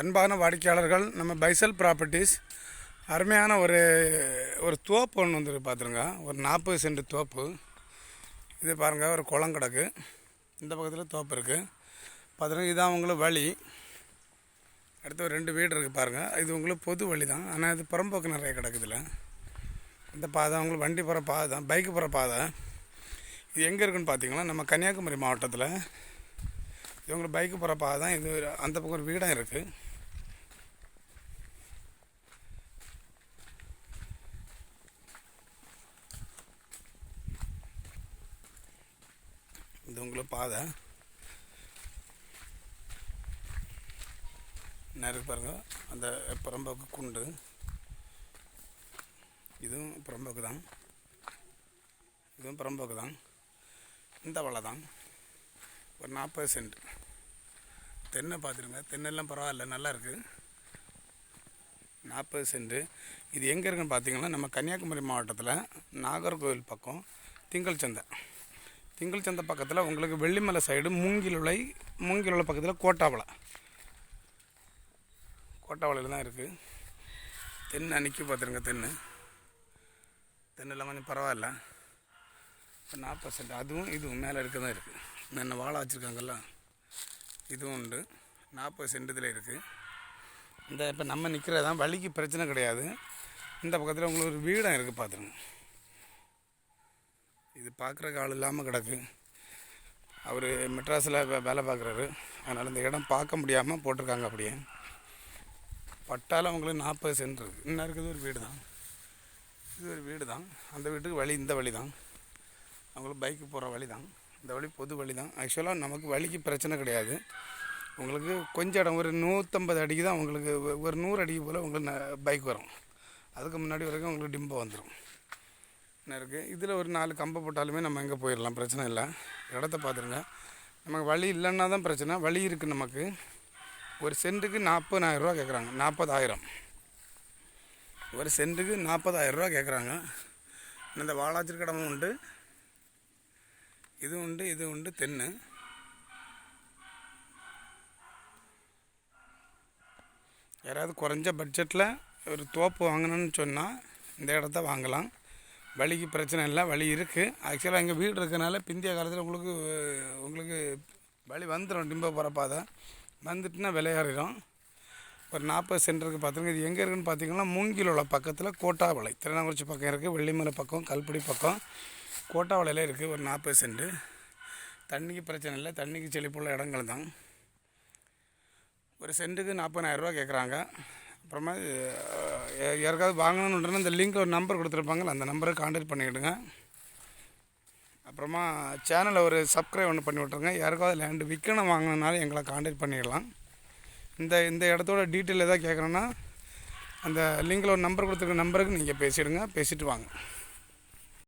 அன்பான வாடிக்கையாளர்கள் நம்ம பைசல் ப்ராப்பர்ட்டிஸ். அருமையான ஒரு ஒரு தோப்பு ஒன்று வந்துருக்கு பார்த்துருங்க ஒரு நாற்பது சென்ட் தோப்பு. இது பாருங்கள் ஒரு குளம் கிடக்கு இந்த பக்கத்தில் தோப்பு இருக்குது பார்த்துருங்க இதான் உங்களுக்கு வழி. அடுத்து ஒரு ரெண்டு வீடு இருக்குது பாருங்கள் இது உங்களுக்கு பொது வழி தான். ஆனால் இது புறம்போக்கு நிறைய கிடக்குதுல. இந்த பாதை உங்களுக்கு வண்டி போகிற பாதை தான். பைக்கு போகிற பாதை. இது எங்கே இருக்குன்னு பார்த்தீங்கன்னா நம்ம கன்னியாகுமரி மாவட்டத்தில் இது பைக்கு போகிற பாதை தான் இது அந்த பக்கம் ஒரு வீடாக இருக்குது இது உங்களுக்கு பாதை. நேருக்கு பாருங்கள் அந்த புறம்போக்கு குண்டு. இதுவும் புறம்போக்கு தான் இதுவும் புறம்போக்கு தான் இந்த வலை தான் ஒரு நாற்பது சென்ட். தென்னை பார்த்துருங்க தென்னெல்லாம் பரவாயில்ல நல்லா இருக்குது நாற்பது சென்ட். இது எங்கே இருக்குன்னு பார்த்தீங்கன்னா நம்ம கன்னியாகுமரி மாவட்டத்தில் நாகர்கோவில் பக்கம் திங்கள் சந்தை. திங்கள் சந்தை பக்கத்தில் உங்களுக்கு வெள்ளிமலை சைடு மூங்கிலுளை மூங்கிலுளை பக்கத்தில் கோட்டாவளை. கோட்டாவளையில் தான் இருக்குது தென்னை நிற்கி பார்த்துருங்க தென்னு. தென்னெல்லாம் கொஞ்சம் பரவாயில்ல. இப்போ நாற்பது சென்ட். அதுவும் இதுவும் மேலே இருக்க. தான் இருக்குது நான் வாழை வச்சுருக்காங்கல்ல? இதுவும் உண்டு. நாற்பது சென்டத்தில் இருக்குது இந்த இப்போ நம்ம நிற்கிறதான் வழிக்கு பிரச்சனை கிடையாது. இந்த பக்கத்தில் உங்களுக்கு ஒரு வீடம் இருக்குது பார்த்துருங்க இது பார்க்குறக்கு ஆள் இல்லாமல் கிடக்கு. அவர் மெட்ராஸில் வே- வேலை பார்க்குறாரு அதனால் இந்த இடம் பார்க்க முடியாமல் போட்டிருக்காங்க அப்படியே. பட்டாலும் அவங்களுக்கு நாற்பது சென்ட் இருக்குது இன்னும் இருக்குது ஒரு வீடு தான் இது ஒரு வீடு தான் அந்த வீட்டுக்கு வழி இந்த வழி தான் அவங்களுக்கு பைக்கு போகிற வழி தான் இந்த வழி பொது வழி தான். ஆக்சுவலாக நமக்கு வழிக்கு பிரச்சனை கிடையாது. உங்களுக்கு கொஞ்சம் இடம் ஒரு நூற்றம்பது அடிக்கு தான் உங்களுக்கு ஒரு நூறு அடிக்கு போல் உங்களுக்கு பைக் வரும். அதுக்கு முன்னாடி வரைக்கும் உங்களுக்கு டிம்போ வந்துடும் என்ன இருக்குது இதில் ஒரு நாலு கம்பை போட்டாலுமே நம்ம எங்கே போயிடலாம்? பிரச்சனை இல்லை. இடத்த பார்த்துருங்க நமக்கு வழி இல்லைன்னா தான் பிரச்சனை. வழி இருக்குது நமக்கு. ஒரு சென்ட்டுக்கு நாற்பதாயிரம் ரூபா கேட்குறாங்க நாற்பதாயிரம் ஒரு சென்ட்டுக்கு நாற்பதாயிரம் ரூபா கேட்குறாங்க இந்த வாலாச்சிரு கடமும் உண்டு. இது உண்டு இது உண்டு தென்னு. யாராவது குறைஞ்ச பட்ஜெட்டில் ஒரு தோப்பு வாங்கணும்னு சொன்னால் இந்த இடத்த வாங்கலாம். வழிக்கு பிரச்சனை இல்லை வழி இருக்குது ஆக்சுவலாக எங்கள் வீடு இருக்கனால பிந்திய காலத்தில் உங்களுக்கு உங்களுக்கு வழி வந்துடும் டிம்ப போகிற பாதை. வந்துட்டுனா விளையாடிடும் ஒரு நாற்பது சென்டருக்கு பார்த்துருங்க இது எங்கே இருக்குதுன்னு பார்த்தீங்கன்னா மூங்கிலோட பக்கத்தில் கோட்டாவளை. திருநாங்குறிச்சி பக்கம் இருக்குது வெள்ளிமலை பக்கம் கல்படி பக்கம். கோட்டாவளையில் இருக்குது ஒரு நாற்பது சென்ட். தண்ணிக்கு பிரச்சனை இல்லை தண்ணிக்கு செழிப்புள்ள இடங்கள் தான். ஒரு சென்ட்டுக்கு நாற்பதாயிரரூவா கேட்குறாங்க அப்புறமா யாருக்காவது வாங்கணுன்றனா இந்த லிங்க் ஒரு நம்பர் கொடுத்துருப்பாங்கல்ல அந்த நம்பரை காண்டாக்ட் பண்ணிவிடுங்க அப்புறமா சேனலை ஒரு சப்ஸ்கிரைப் ஒன்று பண்ணி விட்ருங்க யாருக்காவது லேண்டு விற்கணும் வாங்கணுனாலும் எங்களை காண்டாக்ட் பண்ணிடலாம். இந்த இந்த இடத்தோட டீட்டெயில் எதாவது கேட்குறோன்னா அந்த லிங்கில் ஒரு நம்பர் கொடுத்துருக்க நம்பருக்கு நீங்கள் பேசிவிடுங்க பேசிவிட்டு வாங்க.